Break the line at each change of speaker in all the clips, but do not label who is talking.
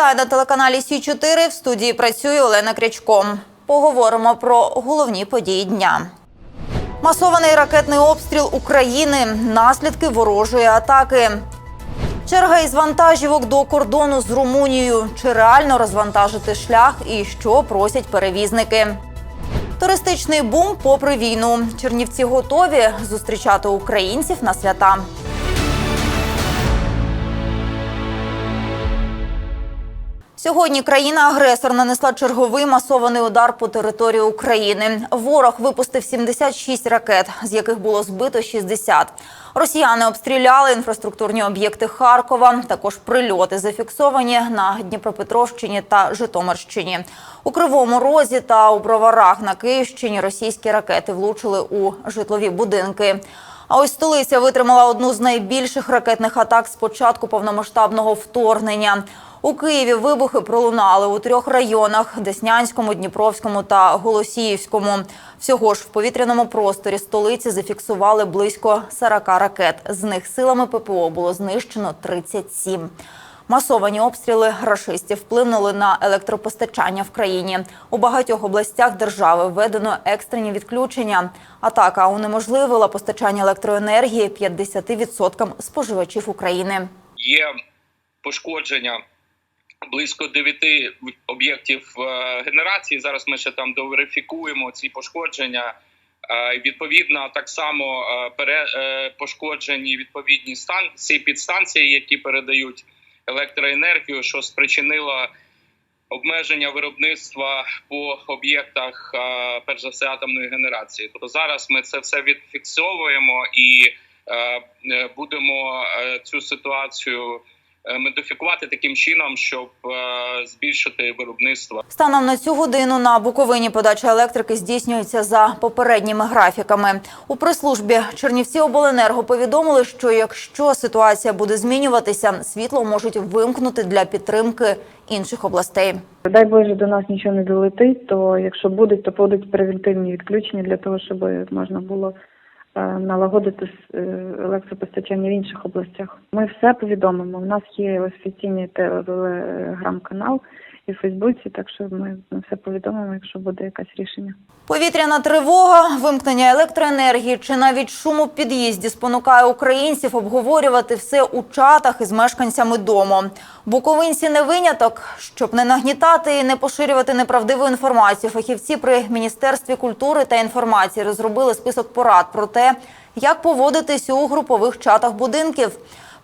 Вітаю на телеканалі Сі 4 В студії працює Олена Крячко. Поговоримо про головні події дня. Масований ракетний обстріл України. Наслідки ворожої атаки. Черга із вантажівок до кордону з Румунією. Чи реально розвантажити шлях і що просять перевізники? Туристичний бум попри війну. Чернівці готові зустрічати українців на свята. Сьогодні країна-агресор нанесла черговий масований удар по території України. Ворог випустив 76 ракет, з яких було збито 60. Росіяни обстріляли інфраструктурні об'єкти Харкова. Також прильоти зафіксовані на Дніпропетровщині та Житомирщині. У Кривому Розі та у Броварах на Київщині російські ракети влучили у житлові будинки. А ось столиця витримала одну з найбільших ракетних атак з початку повномасштабного вторгнення. У Києві вибухи пролунали у трьох районах: Деснянському, Дніпровському та Голосіївському. Всього ж в повітряному просторі столиці зафіксували близько 40 ракет. З них силами ППО було знищено 37. Масовані обстріли рашистів вплинули на електропостачання в країні. У багатьох областях держави введено екстрені відключення. Атака унеможливила постачання електроенергії 50% споживачів України.
є пошкодження близько дев'яти об'єктів е, генерації. Зараз ми ще там доверифікуємо ці пошкодження. Е, Відповідно, так само е, пере, пошкоджені відповідні станції, підстанції, які передають електроенергію, що спричинило обмеження виробництва по об'єктах, перш за все, атомної генерації. Тобто зараз ми це все відфіксовуємо і будемо цю ситуацію модифікувати таким чином, щоб е, збільшити виробництво.
Станом на цю годину на Буковині подача електрики здійснюється за попередніми графіками. У прес-службі Чернівці обленерго повідомили, що якщо ситуація буде змінюватися, світло можуть вимкнути для підтримки інших областей.
Дай Боже, до нас нічого не долетить, то якщо будуть, то будуть превентивні відключення для того, щоб можна було е, налагодити с- е, електропостачання в інших областях. Ми все повідомимо. У нас є офіційний телеграм-канал і в Фейсбуці, так що ми все повідомимо, якщо буде якесь рішення.
Повітряна тривога, вимкнення електроенергії чи навіть шум у під'їзді спонукає українців обговорювати все у чатах із мешканцями дому. Буковинці не виняток, щоб не нагнітати і не поширювати неправдиву інформацію. Фахівці при міністерстві культури та інформації розробили список порад про те, як поводитись у групових чатах будинків.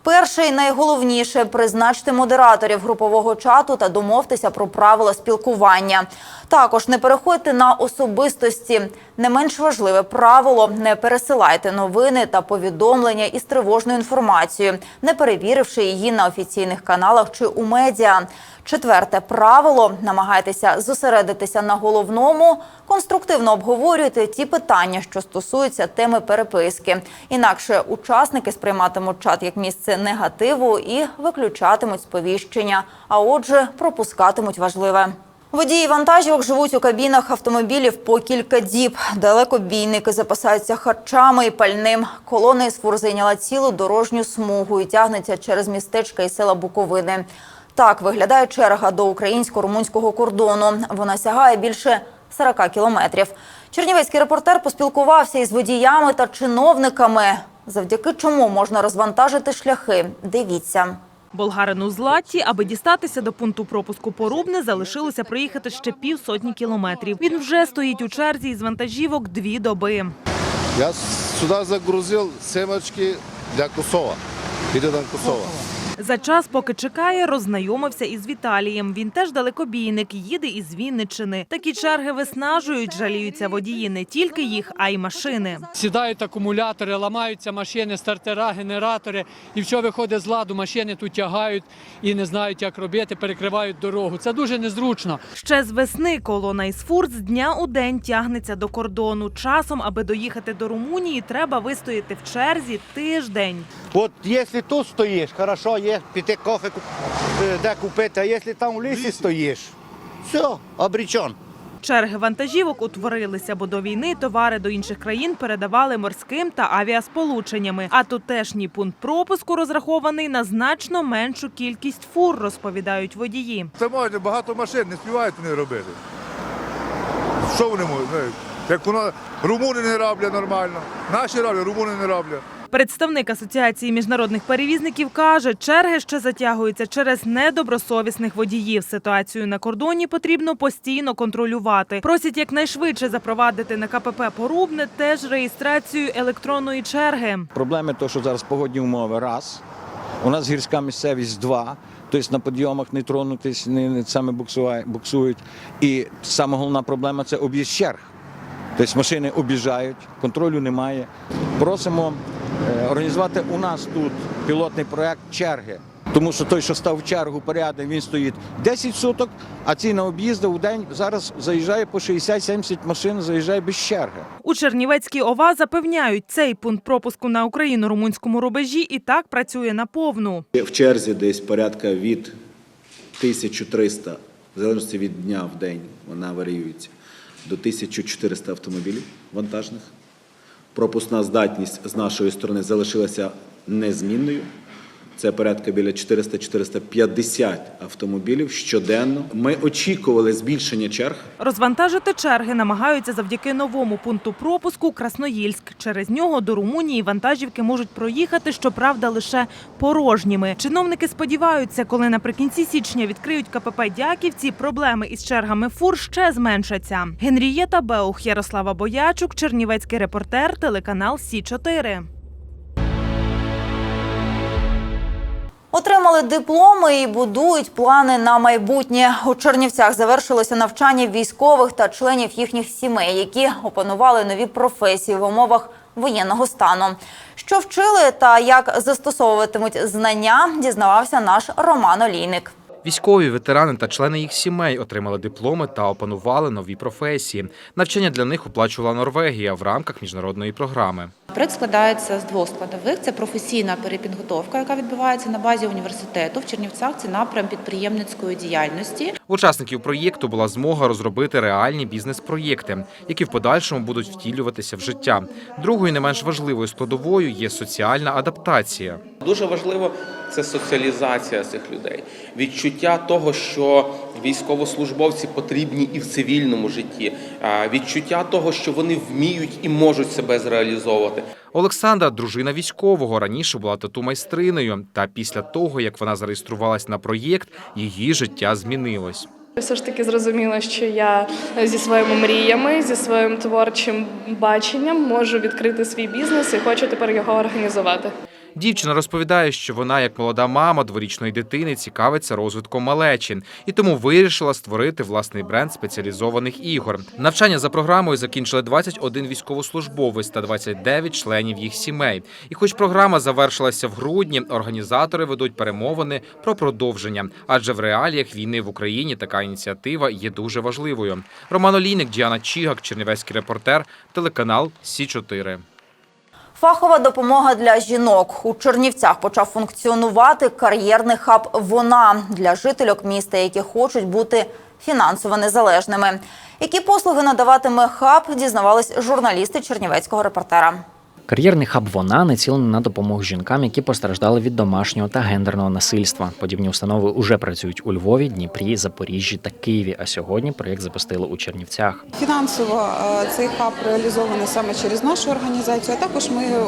Перше і найголовніше призначте модераторів групового чату та домовтеся про правила спілкування. Також не переходьте на особистості. Не менш важливе правило не пересилайте новини та повідомлення із тривожною інформацією, не перевіривши її на офіційних каналах чи у медіа. Четверте правило намагайтеся зосередитися на головному, конструктивно обговорюйте ті питання, що стосуються теми переписки. Інакше учасники сприйматимуть чат як місце негативу і виключатимуть сповіщення, а отже, пропускатимуть важливе. Водії вантажівок живуть у кабінах автомобілів по кілька діб. Далекобійники запасаються харчами і пальним. Колона із фур зайняла цілу дорожню смугу і тягнеться через містечка і села Буковини. Так виглядає черга до українсько-румунського кордону. Вона сягає більше 40 кілометрів. Чернівецький репортер поспілкувався із водіями та чиновниками, завдяки чому можна розвантажити шляхи. Дивіться.
Болгарину Златті, аби дістатися до пункту пропуску Порубне, залишилося проїхати ще півсотні кілометрів. Він вже стоїть у черзі із вантажівок дві доби.
Я сюда загрузил семечки для Косова. На Косова.
За час, поки чекає, роззнайомився із Віталієм. Він теж далекобійник, їде із Вінниччини. Такі черги виснажують, жаліються водії не тільки їх, а й машини.
Сідають акумулятори, ламаються машини, стартера, генератори, і що виходить з ладу, машини тут тягають і не знають, як робити, перекривають дорогу. Це дуже незручно.
Ще з весни колона із фур з дня у день тягнеться до кордону. Часом, аби доїхати до Румунії, треба вистояти в черзі тиждень.
От якщо тут стоїш, хорошо, є піти кофе е, де купити, а якщо там в лісі стоїш, все, обречен.
Черги вантажівок утворилися, бо до війни товари до інших країн передавали морським та авіасполученнями. А тутешній пункт пропуску розрахований на значно меншу кількість фур, розповідають водії.
Це можна, багато машин не співають вони робити. Що вони можуть? знаєте? Як воно румуни не роблять нормально, наші роблять, румуни не роблять.
Представник асоціації міжнародних перевізників каже, черги ще затягуються через недобросовісних водіїв. Ситуацію на кордоні потрібно постійно контролювати. Просять якнайшвидше запровадити на КПП Порубне теж реєстрацію електронної черги.
Проблеми то, що зараз погодні умови раз. У нас гірська місцевість два. Тобто на підйомах не тронутись, не, саме буксують. І саме головна проблема це об'їзд черг. Тобто машини об'їжджають, контролю немає. Просимо організувати у нас тут пілотний проект черги. Тому що той, що став в чергу порядний, він стоїть 10 суток, а ці на об'їзди в день зараз заїжджає по 60-70 машин, заїжджає без черги.
У Чернівецькій ОВА запевняють, цей пункт пропуску на україно-румунському рубежі і так працює наповну.
В черзі десь порядка від 1300, в залежності від дня в день, вона варіюється, до 1400 автомобілів вантажних. Пропускна здатність з нашої сторони залишилася незмінною. Це порядка біля 400-450 автомобілів щоденно. Ми очікували збільшення черг.
Розвантажити черги намагаються завдяки новому пункту пропуску Красноїльськ. Через нього до Румунії вантажівки можуть проїхати, щоправда, лише порожніми. Чиновники сподіваються, коли наприкінці січня відкриють КПП Дяківці, проблеми із чергами фур ще зменшаться. Генрієта Беух, Ярослава Боячук, Чернівецький репортер, телеканал Сі 4
Отримали дипломи і будують плани на майбутнє. У Чернівцях завершилося навчання військових та членів їхніх сімей, які опанували нові професії в умовах воєнного стану. Що вчили та як застосовуватимуть знання, дізнавався наш Роман Олійник.
Військові, ветерани та члени їх сімей отримали дипломи та опанували нові професії. Навчання для них оплачувала Норвегія в рамках міжнародної програми.
Проект складається з двох складових: це професійна перепідготовка, яка відбувається на базі університету. В Чернівцях це напрям підприємницької діяльності.
Учасників проєкту була змога розробити реальні бізнес-проєкти, які в подальшому будуть втілюватися в життя. Другою, не менш важливою складовою є соціальна адаптація.
Дуже важливо це соціалізація цих людей, відчуття того, що військовослужбовці потрібні і в цивільному житті, відчуття того, що вони вміють і можуть себе зреалізовувати.
Олександра, дружина військового, раніше була тату-майстриною. Та після того, як вона зареєструвалась на проєкт, її життя змінилось.
Все ж таки зрозуміла, що я зі своїми мріями, зі своїм творчим баченням можу відкрити свій бізнес і хочу тепер його організувати.
Дівчина розповідає, що вона, як молода мама дворічної дитини, цікавиться розвитком малечі і тому вирішила створити власний бренд спеціалізованих ігор. Навчання за програмою закінчили 21 військовослужбовець та 29 членів їх сімей. І, хоч програма завершилася в грудні, організатори ведуть перемовини про продовження, адже в реаліях війни в Україні така ініціатива є дуже важливою. Роман Олійник, Діана Чігак, Чернівецький репортер, телеканал Сі 4
Фахова допомога для жінок у Чернівцях почав функціонувати кар'єрний хаб Вона для жительок міста, які хочуть бути фінансово незалежними. Які послуги надаватиме хаб, дізнавались журналісти Чернівецького репортера.
Кар'єрний хаб вона націлений на допомогу жінкам, які постраждали від домашнього та гендерного насильства. Подібні установи уже працюють у Львові, Дніпрі, Запоріжжі та Києві. А сьогодні проєкт запустили у Чернівцях.
Фінансово е, цей хаб реалізований саме через нашу організацію. А також ми е,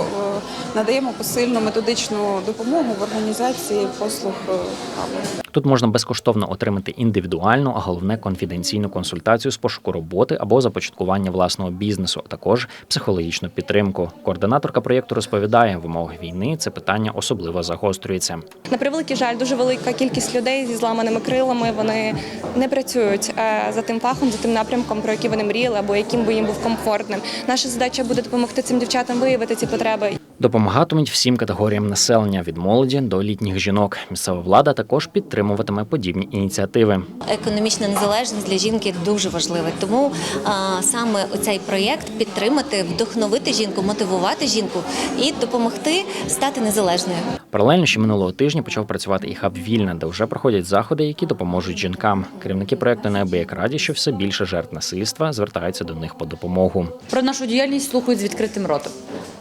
надаємо посильну методичну допомогу в організації послуг е, хабу.
Тут можна безкоштовно отримати індивідуальну, а головне конфіденційну консультацію з пошуку роботи або започаткування власного бізнесу, а також психологічну підтримку. Координаторка проєкту розповідає, в умовах війни це питання особливо загострюється.
На превеликий жаль, дуже велика кількість людей зі зламаними крилами. Вони не працюють е, за тим фахом, за тим напрямком, про який вони мріяли, або яким би їм був комфортним. Наша задача буде допомогти цим дівчатам виявити ці потреби.
Допомагатимуть всім категоріям населення від молоді до літніх жінок. Місцева влада також підтримуватиме подібні ініціативи.
Економічна незалежність для жінки дуже важлива. Тому а, саме цей проєкт підтримати, вдохновити жінку, мотивувати жінку і допомогти стати незалежною.
Паралельно ще минулого тижня почав працювати і хаб Вільна, де вже проходять заходи, які допоможуть жінкам. Керівники проекту неабияк раді, що все більше жертв насильства звертаються до них по допомогу.
Про нашу діяльність слухають з відкритим ротом.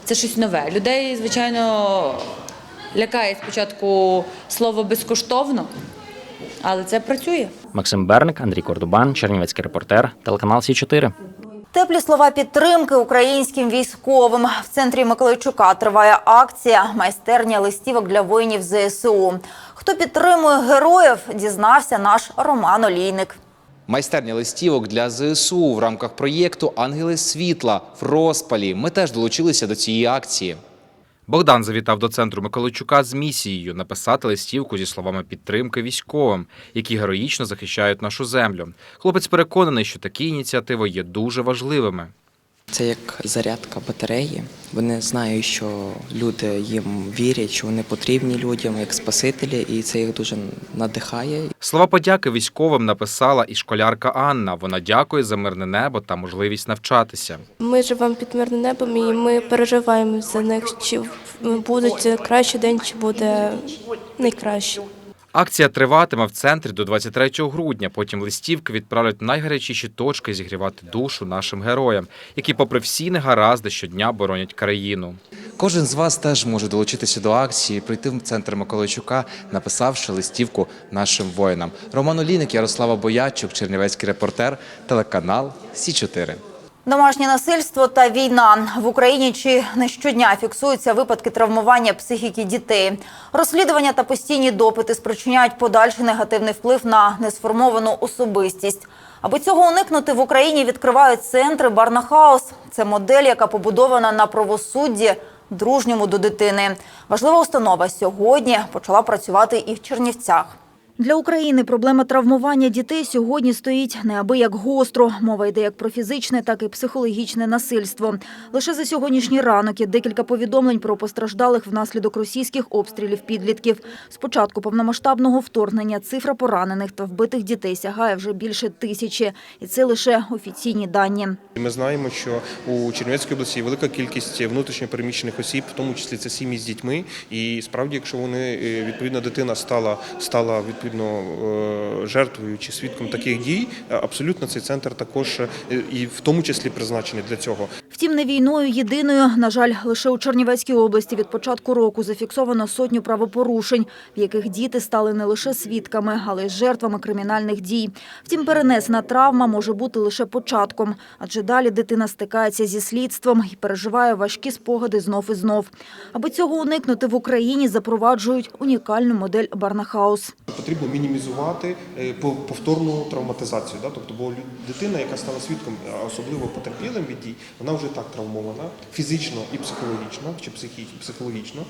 Це щось нове. Людей, звичайно, лякає спочатку слово безкоштовно, але це працює.
Максим Берник, Андрій Кордубан, Чернівецький репортер, телеканал Сі 4
Теплі слова підтримки українським військовим. В центрі Миколайчука триває акція майстерня листівок для воїнів ЗСУ. Хто підтримує героїв, дізнався наш Роман Олійник.
Майстерня листівок для ЗСУ в рамках проєкту Ангели світла в розпалі. Ми теж долучилися до цієї акції.
Богдан завітав до центру Миколайчука з місією написати листівку зі словами підтримки військовим, які героїчно захищають нашу землю. Хлопець переконаний, що такі ініціативи є дуже важливими.
Це як зарядка батареї. Вони знають, що люди їм вірять, що вони потрібні людям як спасителі, і це їх дуже надихає.
Слова подяки військовим написала і школярка Анна. Вона дякує за мирне небо та можливість навчатися.
Ми живемо під мирним небом і ми переживаємо за них, чи будуть кращий день, чи буде найкраще.
Акція триватиме в центрі до 23 грудня. Потім листівки відправлять в найгарячіші точки зігрівати душу нашим героям, які, попри всі негаразди, щодня боронять країну.
Кожен з вас теж може долучитися до акції, прийти в центр Миколайчука, написавши листівку нашим воїнам. Роман Олійник, Ярослава Боячук, Чернівецький репортер, телеканал Сі 4
Домашнє насильство та війна в Україні чи не щодня фіксуються випадки травмування психіки дітей. Розслідування та постійні допити спричиняють подальший негативний вплив на несформовану особистість. Аби цього уникнути, в Україні відкривають центри Барнахаус. Це модель, яка побудована на правосудді дружньому до дитини. Важлива установа сьогодні почала працювати і в Чернівцях. Для України проблема травмування дітей сьогодні стоїть неабияк гостро. Мова йде як про фізичне, так і психологічне насильство. Лише за сьогоднішній ранок є декілька повідомлень про постраждалих внаслідок російських обстрілів підлітків. З початку повномасштабного вторгнення цифра поранених та вбитих дітей сягає вже більше тисячі. І це лише офіційні дані.
Ми знаємо, що у Чернівецькій області велика кількість внутрішньо переміщених осіб, в тому числі це сім'ї з дітьми. І справді, якщо вони е, відповідна дитина стала стала відповідно е, жертвою чи свідком таких дій, е, абсолютно цей центр також е, і в тому числі призначений для цього.
Втім, не війною єдиною. На жаль, лише у Чернівецькій області від початку року зафіксовано сотню правопорушень, в яких діти стали не лише свідками, але й жертвами кримінальних дій. Втім, перенесена травма може бути лише початком, адже далі дитина стикається зі слідством і переживає важкі спогади знов і знов. Аби цього уникнути в Україні, запроваджують унікальну модель Барнахаус.
Потрібно мінімізувати е, повторну травматизацію. Да? Тобто, бо дитина, яка стала свідком, особливо потерпілим від дій, вона вже так травмована фізично і психологічно, чи психологічно.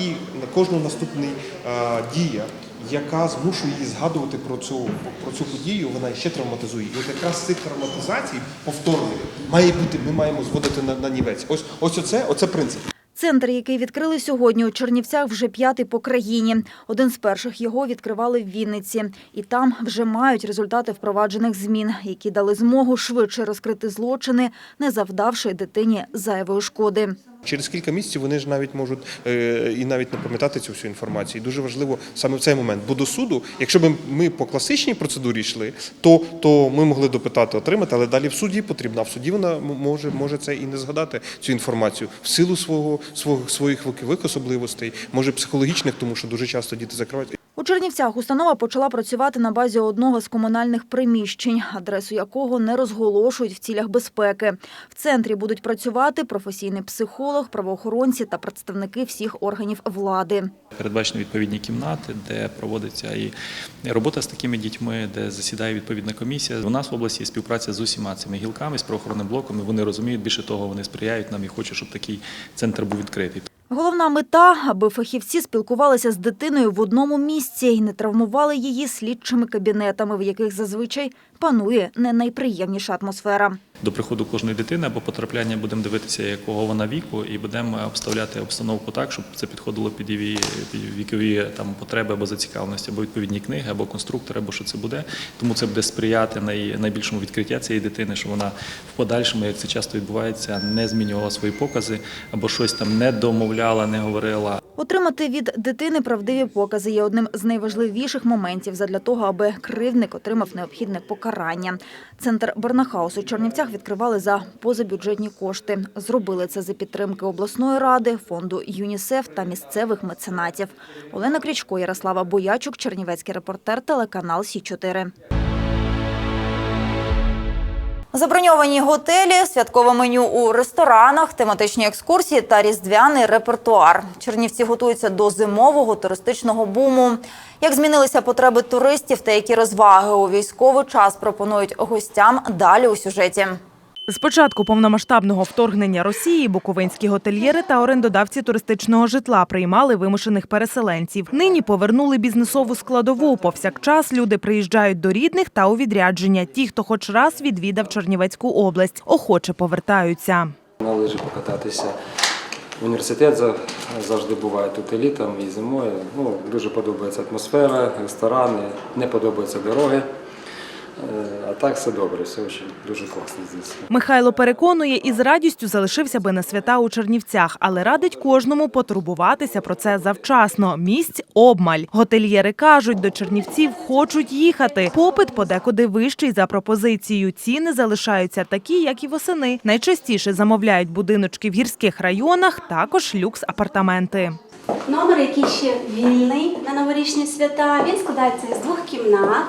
І на кожну наступну а, дія, яка змушує її згадувати про цю про цю подію, вона ще травматизує. І от якраз цих травматизацій повторних має бути, ми маємо зводити на, на нівець. Ось ось оце, оце принцип.
Центр, який відкрили сьогодні у Чернівцях, вже п'ятий по країні. Один з перших його відкривали в Вінниці. І там вже мають результати впроваджених змін, які дали змогу швидше розкрити злочини, не завдавши дитині зайвої шкоди.
Через кілька місяців вони ж навіть можуть е, і навіть не пам'ятати цю всю інформацію. І дуже важливо саме в цей момент. Бо до суду, якщо б ми по класичній процедурі йшли, то, то ми могли допитати, отримати, але далі в суді потрібно. А в суді вона може, може це і не згадати цю інформацію в силу свого, свого своїх вікових особливостей, може психологічних, тому що дуже часто діти закривають.
У Чернівцях установа почала працювати на базі одного з комунальних приміщень, адресу якого не розголошують в цілях безпеки. В центрі будуть працювати професійний психолог, правоохоронці та представники всіх органів влади.
Передбачені відповідні кімнати, де проводиться і робота з такими дітьми, де засідає відповідна комісія. У нас в області є співпраця з усіма цими гілками, з правоохоронним блоком. і Вони розуміють більше того, вони сприяють нам і хочуть, щоб такий центр був відкритий.
Головна мета, аби фахівці спілкувалися з дитиною в одному місці і не травмували її слідчими кабінетами, в яких зазвичай панує не найприємніша атмосфера.
До приходу кожної дитини або потрапляння будемо дивитися, якого вона віку, і будемо обставляти обстановку так, щоб це підходило під її вікові там потреби або зацікавленості, або відповідні книги, або конструктор, або що це буде. Тому це буде сприяти най, найбільшому відкриття цієї дитини, щоб вона в подальшому, як це часто відбувається, не змінювала свої покази або щось там не домовляла, не говорила.
Отримати від дитини правдиві покази є одним з найважливіших моментів задля того, аби кривдник отримав необхідне покарання. Центр Барнахаус у Чернівцях відкривали за позабюджетні кошти. Зробили це за підтримки обласної ради, фонду ЮНІСЕФ та місцевих меценатів. Олена Крічко, Ярослава Боячук, Чернівецький репортер, телеканал Сі 4 Заброньовані готелі, святкове меню у ресторанах, тематичні екскурсії та різдвяний репертуар. Чернівці готуються до зимового туристичного буму. Як змінилися потреби туристів та які розваги у військовий час пропонують гостям далі у сюжеті.
З початку повномасштабного вторгнення Росії буковинські готельєри та орендодавці туристичного житла приймали вимушених переселенців. Нині повернули бізнесову складову. Повсякчас люди приїжджають до рідних та у відрядження. Ті, хто хоч раз відвідав Чернівецьку область, охоче повертаються.
На лижі покататися. В університет за- завжди буває тут і літом, і зимою. Ну, дуже подобається атмосфера, ресторани, не подобаються дороги. Е, А так все добре, все дуже, дуже класно здесь.
Михайло переконує, із радістю залишився би на свята у Чернівцях, але радить кожному потурбуватися про це завчасно. Місць обмаль. Готельєри кажуть, до Чернівців хочуть їхати. Попит подекуди вищий за пропозицію. Ціни залишаються такі, як і восени. Найчастіше замовляють будиночки в гірських районах, також люкс-апартаменти.
Номер, який ще вільний на новорічні свята, він складається із двох кімнат,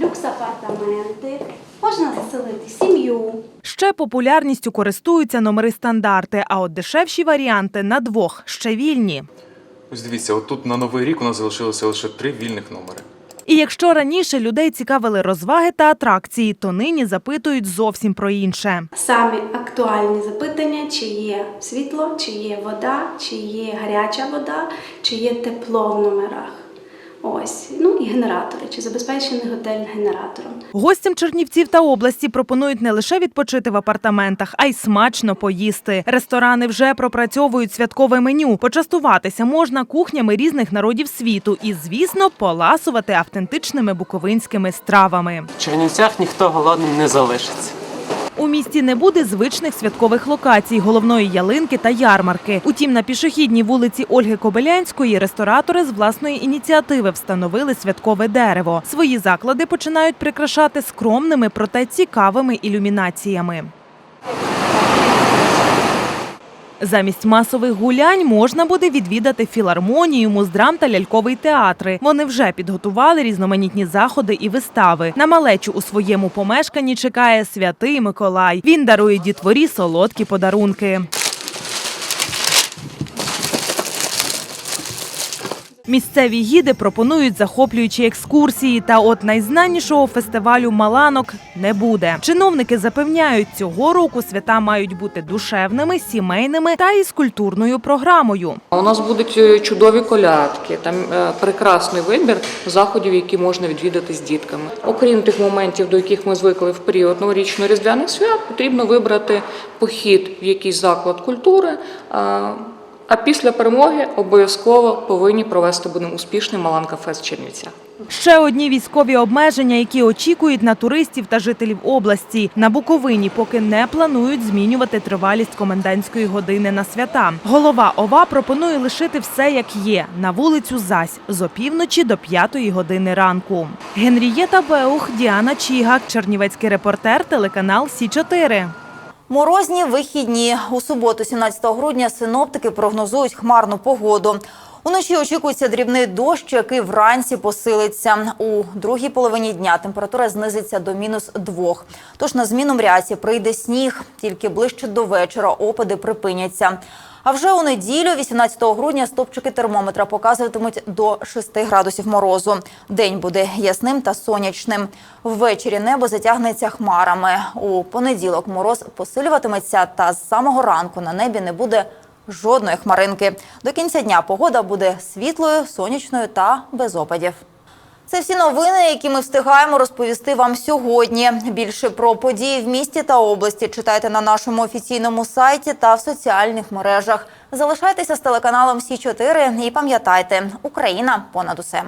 люкс-апартаменти. Можна заселити сім'ю.
Ще популярністю користуються номери стандарти, а от дешевші варіанти на двох ще вільні.
Ось дивіться, от тут на новий рік у нас залишилося лише три вільних номери.
І якщо раніше людей цікавили розваги та атракції, то нині запитують зовсім про інше.
Самі актуальні запитання: чи є світло, чи є вода, чи є гаряча вода, чи є тепло в номерах. Ось, ну і генератори, чи забезпечений готель генератором.
Гостям Чернівців та області пропонують не лише відпочити в апартаментах, а й смачно поїсти. Ресторани вже пропрацьовують святкове меню. Почастуватися можна кухнями різних народів світу і, звісно, поласувати автентичними буковинськими стравами.
В Чернівцях ніхто голодним не залишиться.
У місті не буде звичних святкових локацій, головної ялинки та ярмарки. Утім, на пішохідній вулиці Ольги Кобилянської ресторатори з власної ініціативи встановили святкове дерево. Свої заклади починають прикрашати скромними, проте цікавими ілюмінаціями. Замість масових гулянь можна буде відвідати філармонію, муздрам та ляльковий театри. Вони вже підготували різноманітні заходи і вистави. На малечу у своєму помешканні чекає святий Миколай. Він дарує дітворі солодкі подарунки. Місцеві гіди пропонують захоплюючі екскурсії, та от найзнанішого фестивалю Маланок не буде. Чиновники запевняють, цього року свята мають бути душевними, сімейними та із культурною програмою.
У нас будуть е, чудові колядки, там е, прекрасний вибір заходів, які можна відвідати з дітками. Окрім тих моментів, до яких ми звикли в період новорічно-різдвяних свят, потрібно вибрати похід в якийсь заклад культури. А, після перемоги обов'язково повинні провести будемо успішний Маланка Фест в Чернівцях.
Ще одні військові обмеження, які очікують на туристів та жителів області. На Буковині поки не планують змінювати тривалість комендантської години на свята. Голова ОВА пропонує лишити все як є на вулицю Зась з опівночі до п'ятої години ранку. Генрієта Беух, Діана Чігак, Чернівецький репортер, телеканал Сі 4
Морозні вихідні. У суботу, 17 грудня, синоптики прогнозують хмарну погоду. Уночі очікується дрібний дощ, який вранці посилиться. У другій половині дня температура знизиться до мінус двох. Тож на зміну мряці прийде сніг. Тільки ближче до вечора опади припиняться. А вже у неділю, 18 грудня, стопчики термометра показуватимуть до 6 градусів морозу. День буде ясним та сонячним. Ввечері небо затягнеться хмарами. У понеділок мороз посилюватиметься, та з самого ранку на небі не буде жодної хмаринки. До кінця дня погода буде світлою, сонячною та без опадів. Це всі новини, які ми встигаємо розповісти вам сьогодні. Більше про події в місті та області читайте на нашому офіційному сайті та в соціальних мережах. Залишайтеся з телеканалом Сі 4 і пам'ятайте, Україна понад усе.